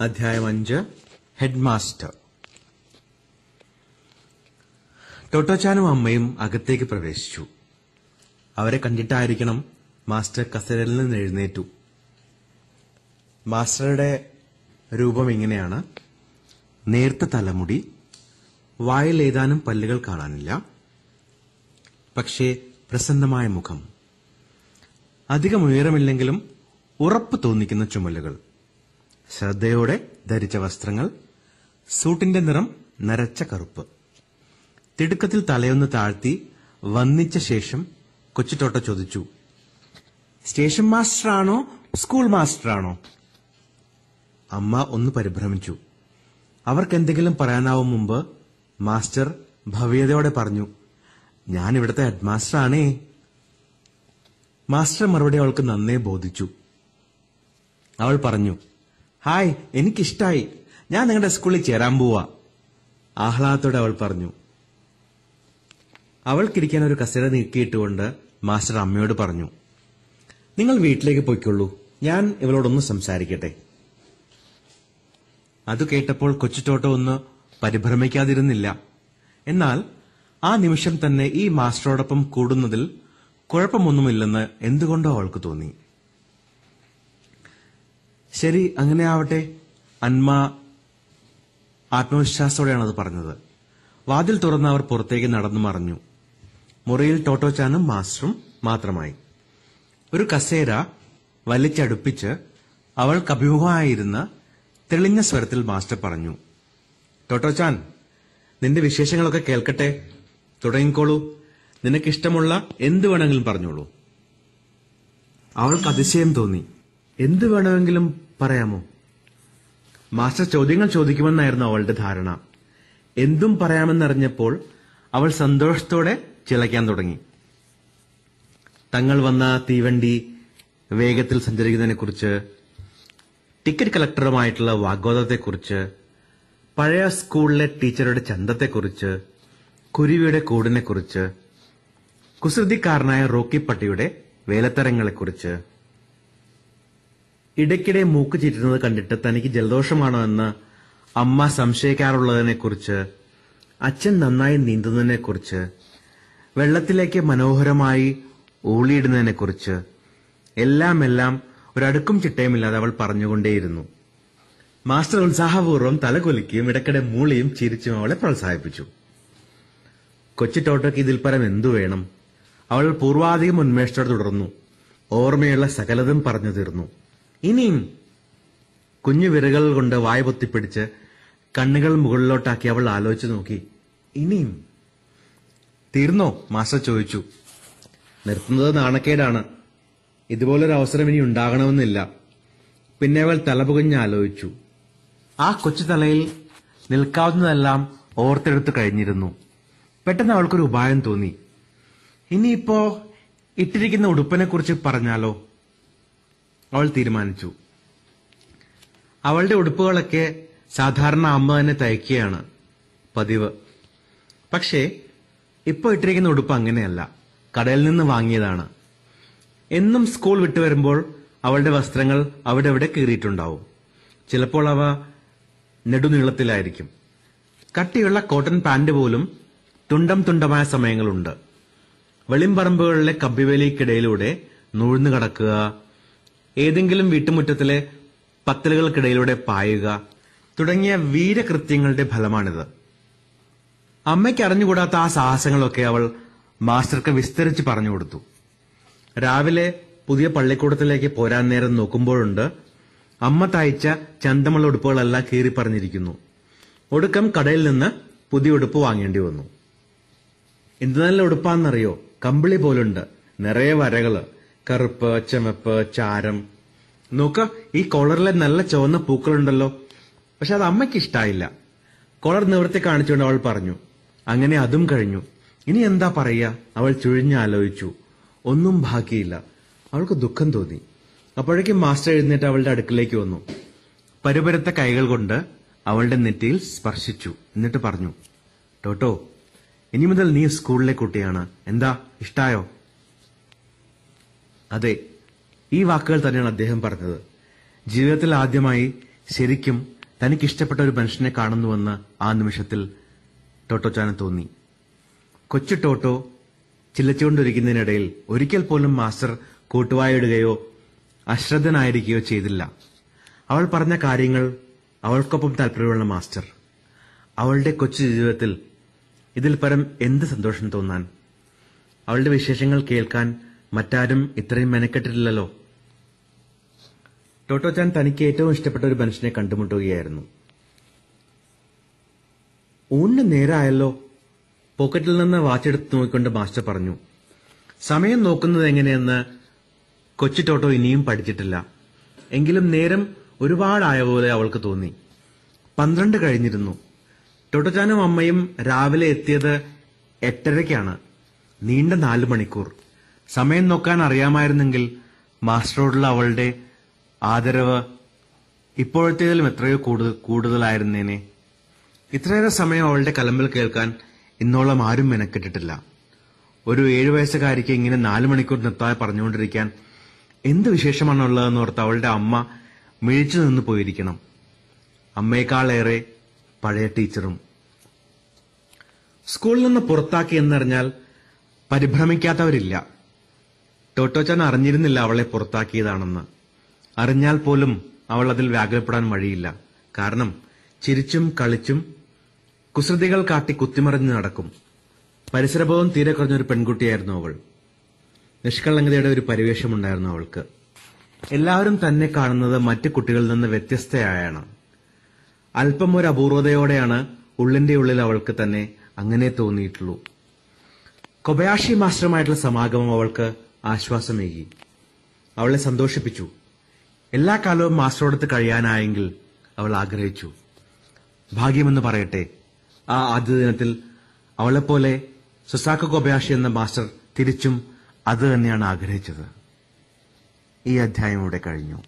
അധ്യായം അഞ്ച്. Head master ടോട്ടോച്ചാനും അമ്മയും അകത്തേക്ക് പ്രവേശിച്ചു. അവരെ കണ്ടിട്ടായിരിക്കണം മാസ്റ്റർ കസേരയിൽ നിന്ന് എഴുന്നേറ്റു. മാസ്റ്ററുടെ രൂപം ഇങ്ങനെയാണ്. നേർത്ത തലമുടി വായിൽ ഏതാനും പല്ലുകൾ കാണാനില്ല. പക്ഷേ പ്രസന്നമായ മുഖം. അധികം ഉയരമില്ലെങ്കിലും ഉറപ്പ് തോന്നിക്കുന്ന ചുമലുകൾ. ശ്രദ്ധയോടെ ധരിച്ച വസ്ത്രങ്ങൾ സൂട്ടിന്റെ നിറം നരച്ച കറുപ്പ്. തിടുക്കത്തിൽ തലയൊന്ന് താഴ്ത്തി വന്നിച്ച ശേഷം കൊച്ചുട്ടോട്ട ചോദിച്ചു സ്റ്റേഷൻ മാസ്റ്ററാണോ സ്കൂൾ മാസ്റ്ററാണോ? അമ്മ ഒന്ന് പരിഭ്രമിച്ചു. അവർക്കെന്തെങ്കിലും പറയാനാവും മുമ്പ് മാസ്റ്റർ ഭവ്യതയോടെ പറഞ്ഞു ഞാൻ ഇവിടുത്തെ ഹെഡ്മാസ്റ്ററാണേ. മാസ്റ്റർ മറുപടി അവൾക്ക് നന്നേ ബോധിച്ചു. അവൾ പറഞ്ഞു ഹായ് എനിക്കിഷ്ടായി. ഞാൻ നിങ്ങളുടെ സ്കൂളിൽ ചേരാൻ പോവാ. ആഹ്ലാദത്തോടെ അവൾ പറഞ്ഞു. അവൾക്കിരിക്കാൻ ഒരു കസേര നീക്കിയിട്ടുകൊണ്ട് മാസ്റ്റർ അമ്മയോട് പറഞ്ഞു. നിങ്ങൾ വീട്ടിലേക്ക് പോയിക്കൊള്ളൂ. ഞാൻ ഇവളോടൊന്ന് സംസാരിക്കട്ടെ. അത് കേട്ടപ്പോൾ കൊച്ചുട്ടോട്ടോ ഒന്ന് പരിഭ്രമിക്കാതിരുന്നില്ല. എന്നാൽ ആ നിമിഷം തന്നെ ഈ മാസ്റ്ററോടൊപ്പം കൂടുന്നതിൽ കുഴപ്പമൊന്നുമില്ലെന്ന് എന്തുകൊണ്ടോ അവൾക്ക് തോന്നി. ശരി അങ്ങനെ ആവട്ടെ. അന്മ ആത്മവിശ്വാസത്തോടെയാണ് അത് പറഞ്ഞത്. വാതിൽ തുറന്ന് അവർ പുറത്തേക്ക് നടന്നു മറഞ്ഞു. മുറിയിൽ ടോട്ടോച്ചാനും മാസ്റ്ററും മാത്രമായി. ഒരു കസേര വലിച്ചടുപ്പിച്ച് അവൾ അഭിമുഖമായിരുന്ന തെളിഞ്ഞ സ്വരത്തിൽ മാസ്റ്റർ പറഞ്ഞു ടോട്ടോച്ചാൻ നിന്റെ വിശേഷങ്ങളൊക്കെ കേൾക്കട്ടെ. തുടങ്ങിക്കോളൂ. നിനക്കിഷ്ടമുള്ള എന്ത് വേണമെങ്കിലും പറഞ്ഞോളൂ. അവൾക്ക് അതിശയം തോന്നി. എന്ത് വേണമെങ്കിലും പറയാമോ? മാസ്റ്റർ ചോദ്യങ്ങൾ ചോദിക്കുമെന്നായിരുന്നു അവളുടെ ധാരണ. എന്തും പറയാമെന്നറിഞ്ഞപ്പോൾ അവൾ സന്തോഷത്തോടെ ചിലയ്ക്കാൻ തുടങ്ങി. തങ്ങൾ വന്ന തീവണ്ടി വേഗത്തിൽ സഞ്ചരിക്കുന്നതിനെക്കുറിച്ച് ടിക്കറ്റ് കളക്ടറുമായിട്ടുള്ള വാഗ്വാദത്തെക്കുറിച്ച് പഴയ സ്കൂളിലെ ടീച്ചറുടെ ചന്തത്തെക്കുറിച്ച് കുരുവിയുടെ കൂടിനെക്കുറിച്ച് കുസൃതിക്കാരനായ റോക്കിപ്പട്ടിയുടെ വേലത്തരങ്ങളെക്കുറിച്ച് ഇടയ്ക്കിടെ മൂക്ക് ചീറ്റുന്നത് കണ്ടിട്ട് തനിക്ക് ജലദോഷമാണോ എന്ന് അമ്മ സംശയിക്കാറുള്ളതിനെക്കുറിച്ച് അച്ഛൻ നന്നായി നീന്തുന്നതിനെക്കുറിച്ച് വെള്ളത്തിലേക്ക് മനോഹരമായി ഊളിയിടുന്നതിനെക്കുറിച്ച് എല്ലാം എല്ലാം ഒരടുക്കും ചിട്ടയുമില്ലാതെ അവൾ പറഞ്ഞുകൊണ്ടേയിരുന്നു. മാസ്റ്റർ ഉത്സാഹപൂർവം തലകൊലിക്കുകയും ഇടയ്ക്കിടെ മൂളിയും ചിരിച്ചും അവളെ പ്രോത്സാഹിപ്പിച്ചു. കൊച്ചി ടോട്ടോക്ക് ഇതിൽ പരം എന്തു വേണം? അവൾ പൂർവാധികം ഉന്മേഷത്തോടെ തുടർന്നു. ഓർമ്മയുള്ള സകലതും പറഞ്ഞു തീർന്നു. ഇനിയും കുഞ്ഞു വിരകൾ കൊണ്ട് വായ പൊത്തിപ്പിടിച്ച് കണ്ണുകൾ മുകളിലോട്ടാക്കി അവൾ ആലോചിച്ചു നോക്കി. ഇനിയും. തീർന്നോ? മാസ്റ്റർ ചോദിച്ചു. നിർത്തുന്നത് നാണക്കേടാണ്. ഇതുപോലൊരു അവസരം ഇനി ഉണ്ടാകണമെന്നില്ല. പിന്നെ അവൾ തലപുകഞ്ഞ് ആലോചിച്ചു. ആ കൊച്ചു തലയിൽ നിൽക്കാവുന്നതെല്ലാം ഓർത്തെടുത്ത് കഴിഞ്ഞിരുന്നു. പെട്ടെന്ന് അവൾക്കൊരു ഉപായം തോന്നി. ഇനിയിപ്പോ ഇട്ടിരിക്കുന്ന ഉടുപ്പിനെ കുറിച്ച് പറഞ്ഞാലോ? അവൾ തീരുമാനിച്ചു. അവളുടെ ഉടുപ്പുകളൊക്കെ സാധാരണ അമ്മ തന്നെ തയ്ക്കുകയാണ്. പതിവ്. പക്ഷേ ഇപ്പോൾ ഇട്ടിരിക്കുന്ന ഉടുപ്പ് അങ്ങനെയല്ല. കടയിൽ നിന്ന് വാങ്ങിയതാണ്. എന്നും സ്കൂൾ വിട്ടു വരുമ്പോൾ അവളുടെ വസ്ത്രങ്ങൾ അവിടെ അവിടെ കീറിയിട്ടുണ്ടാവും. ചിലപ്പോൾ അവ നെടുനീളത്തിലായിരിക്കും. കട്ടിയുള്ള കോട്ടൺ പാന്റ് പോലും തുണ്ടം തുണ്ടമായ സമയങ്ങളുണ്ട്. വെളിമ്പറമ്പുകളിലെ കബ്ബിവേലിക്കിടയിലൂടെ നൂഴ്ന്നു കടക്കുക ഏതെങ്കിലും വീട്ടുമുറ്റത്തിലെ പത്തലുകൾക്കിടയിലൂടെ പായുക തുടങ്ങിയ വീരകൃത്യങ്ങളുടെ ഫലമാണിത്. അമ്മയ്ക്ക് അറിഞ്ഞുകൂടാത്ത ആ സാഹസങ്ങളൊക്കെ അവൾ മാസ്റ്റർക്ക് വിസ്തരിച്ച് പറഞ്ഞു കൊടുത്തു. രാവിലെ പുതിയ പള്ളിക്കൂടത്തിലേക്ക് പോരാൻ നേരം നോക്കുമ്പോഴുണ്ട് അമ്മ തയ്ച്ച ചന്തമുള്ള ഉടുപ്പുകളെല്ലാം കീറി പറഞ്ഞിരിക്കുന്നു. ഒടുക്കം കടയിൽ നിന്ന് പുതിയ ഉടുപ്പ് വാങ്ങേണ്ടി വന്നു. എന്ത് നല്ല ഉടുപ്പാന്നറിയോ? കമ്പിളി പോലുണ്ട്. നിറയെ വരകൾ. കറുപ്പ് ചെമപ്പ് ചാരം. നോക്ക ഈ കോളറിലെ നല്ല ചുവന്ന പൂക്കളുണ്ടല്ലോ. പക്ഷെ അത് അമ്മയ്ക്ക് ഇഷ്ടായില്ല. കോളർ നിവൃത്തി കാണിച്ചുകൊണ്ട് അവൾ പറഞ്ഞു അങ്ങനെ അതും കഴിഞ്ഞു. ഇനി എന്താ പറയുക? അവൾ ചുഴിഞ്ഞാലോചിച്ചു. ഒന്നും ബാക്കിയില്ല അവൾക്ക് ദുഃഖം തോന്നി. അപ്പോഴേക്കും മാസ്റ്റർ എഴുന്നേറ്റ് അവളുടെ അടുക്കിലേക്ക് വന്നു. പരുപരത്തെ കൈകൾ കൊണ്ട് അവളുടെ നെറ്റിയിൽ സ്പർശിച്ചു. എന്നിട്ട് പറഞ്ഞു ടോട്ടോ ഇനി മുതൽ നീ സ്കൂളിലെ കുട്ടിയാണ്. എന്താ ഇഷ്ടായോ? അതെ ഈ വാക്കുകൾ തന്നെയാണ് അദ്ദേഹം പറഞ്ഞത്. ജീവിതത്തിൽ ആദ്യമായി ശരിക്കും തനിക്കിഷ്ടപ്പെട്ട ഒരു മനുഷ്യനെ കാണുന്നുവെന്ന് ആ നിമിഷത്തിൽ ടോട്ടോച്ചാന് തോന്നി. കൊച്ചു ടോട്ടോ ചില്ലച്ചുകൊണ്ടിരിക്കുന്നതിനിടയിൽ ഒരിക്കൽ പോലും മാസ്റ്റർ കൂട്ടുവായിടുകയോ അശ്രദ്ധനായിരിക്കുകയോ ചെയ്തില്ല. അവൾ പറഞ്ഞ കാര്യങ്ങൾ അവൾക്കൊപ്പം താല്പര്യമുള്ള മാസ്റ്റർ. അവളുടെ കൊച്ചു ജീവിതത്തിൽ ഇതിൽ പരം എന്ത് സന്തോഷം തോന്നാൻ? അവളുടെ വിശേഷങ്ങൾ കേൾക്കാൻ മറ്റാരും ഇത്രയും മെനക്കെട്ടിട്ടില്ലല്ലോ. ടോട്ടോചാൻ തനിക്ക് ഏറ്റവും ഇഷ്ടപ്പെട്ട ഒരു മനുഷ്യനെ കണ്ടുമുട്ടുകയായിരുന്നു. ഊണിന് നേരായല്ലോ. പോക്കറ്റിൽ നിന്ന് വാച്ചെടുത്ത് നോക്കിക്കൊണ്ട് മാസ്റ്റർ പറഞ്ഞു സമയം നോക്കുന്നത് എങ്ങനെയെന്ന് കൊച്ചു ടോട്ടോ ഇനിയും പഠിച്ചിട്ടില്ല. എങ്കിലും നേരം ഒരുപാടായ പോലെ അവൾക്ക് തോന്നി. പന്ത്രണ്ട് കഴിഞ്ഞിരുന്നു. ടോട്ടോചാനും അമ്മയും രാവിലെ എത്തിയത് എട്ടരയ്ക്കാണ്. നീണ്ട നാലു മണിക്കൂർ. സമയം നോക്കാൻ അറിയാമായിരുന്നെങ്കിൽ മാസ്റ്ററോടുള്ള അവളുടെ ആദരവ് ഇപ്പോഴത്തേതിലും എത്രയോ കൂടുതൽ കൂടുതലായിരുന്നേനെ. ഇത്രയേറെ സമയം അവളുടെ കലമ്പിൽ കേൾക്കാൻ ഇന്നോളം ആരും മെനക്കെട്ടിട്ടില്ല. ഒരു ഏഴു വയസ്സുകാരിക്ക് ഇങ്ങനെ നാലു മണിക്കൂർ നിർത്താതെ പറഞ്ഞുകൊണ്ടിരിക്കാൻ എന്ത് വിശേഷമാണുള്ളതെന്ന് ഓർത്ത് അവളുടെ അമ്മ മിഴിച്ചു നിന്ന് പോയിരിക്കണം. അമ്മയെക്കാളേറെ പഴയ ടീച്ചറും. സ്കൂളിൽ നിന്ന് പുറത്താക്കി എന്നറിഞ്ഞാൽ പരിഭ്രമിക്കാത്തവരില്ല. ടോട്ടോച്ചാൻ അറിഞ്ഞിരുന്നില്ല അവളെ പുറത്താക്കിയതാണെന്ന്. അറിഞ്ഞാൽ പോലും അവൾ അതിൽ വ്യാകുലപ്പെടാൻ വഴിയില്ല. കാരണം ചിരിച്ചും കളിച്ചും കുസൃതികൾ കാട്ടി കുത്തിമറിഞ്ഞു നടക്കും. പരിസരബോധം തീരെ കുറഞ്ഞൊരു പെൺകുട്ടിയായിരുന്നു അവൾ. നിഷ്കളങ്കതയുടെ ഒരു പരിവേഷമുണ്ടായിരുന്നു അവൾക്ക്. എല്ലാവരും തന്നെ കാണുന്നത് മറ്റു കുട്ടികളിൽ നിന്ന് വ്യത്യസ്തയായാണ്. അല്പം ഒരു അപൂർവതയോടെയാണ് ഉള്ളിന്റെ ഉള്ളിൽ അവൾക്ക് തന്നെ അങ്ങനെ തോന്നിയിട്ടുള്ളൂ. കൊബയാഷി മാസ്റ്ററുമായിട്ടുള്ള സമാഗമം അവൾക്ക് ആശ്വാസമേകി. അവളെ സന്തോഷിപ്പിച്ചു. എല്ലാ കാലവും മാസ്റ്ററോടത്ത് കഴിയാനായെങ്കിൽ അവൾ ആഗ്രഹിച്ചു. ഭാഗ്യമെന്ന് പറയട്ടെ. ആ ആദ്യ ദിനത്തിൽ അവളെപ്പോലെ സുസാക്ക കൊബയാഷി എന്ന മാസ്റ്റർ തിരിച്ചും അത് തന്നെയാണ് ആഗ്രഹിച്ചത്. ഈ അധ്യായം ഇവിടെ കഴിഞ്ഞു.